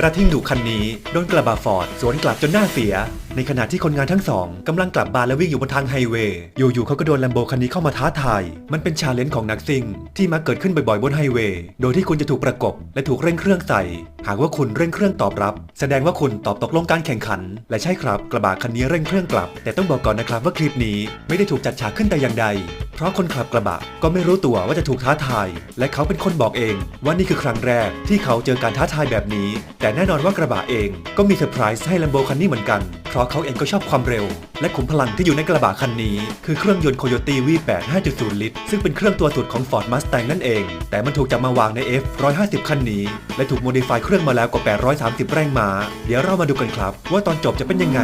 กระทิงดุคันนี้โดนกระบะฟอร์ดสวนกลับจนหน้าเสีย ในขณะที่คนงานทั้งสองกำลังกลับบ้านและวิ่งอยู่บนทางไฮเวย์อยู่ๆเขาก็โดนแลมโบคันนี้เข้ามาท้าทาย มันเป็นชาเลนจ์ของนักซิ่ง ที่มักเกิดขึ้นบ่อยๆบนไฮเวย์โดยที่คุณจะถูกประกบ และถูกเร่งเครื่องใส่ หากว่าคุณเร่งเครื่องตอบรับ แสดงว่าคุณตอบตกลงการแข่งขัน และใช่ครับ กระบะคันนี้เร่งเครื่องกลับ แต่ต้องบอกก่อนนะครับว่าคลิปนี้ไม่ได้ถูกจัดฉากขึ้นแต่อย่างใด เพราะคนขับกระบะก็ไม่รู้ตัวว่าจะถูกท้าทาย และเขาเป็นคนบอกเองว่านี่คือครั้งแรกที่เขาเจอการท้าทายแบบนี้ แต่แน่นอนว่ากระบะเองก็มีเซอร์ไพรส์ให้ลัมโบคันนี้เหมือนกัน เพราะเขาเองก็ชอบความเร็ว และขุมพลังที่อยู่ในกระบะคันนี้ คือเครื่องยนต์ Coyote V8 5.0 ลิตร ซึ่งเป็นเครื่องตัวสุดของ Ford Mustang นั่นเอง แต่มันถูกจับมาวางใน F 150 คันนี้ และถูกโมดิฟายเครื่องมาแล้วกว่า 830 แรงม้า เดี๋ยวเรามาดูกันครับ ว่าตอนจบจะเป็นยังไง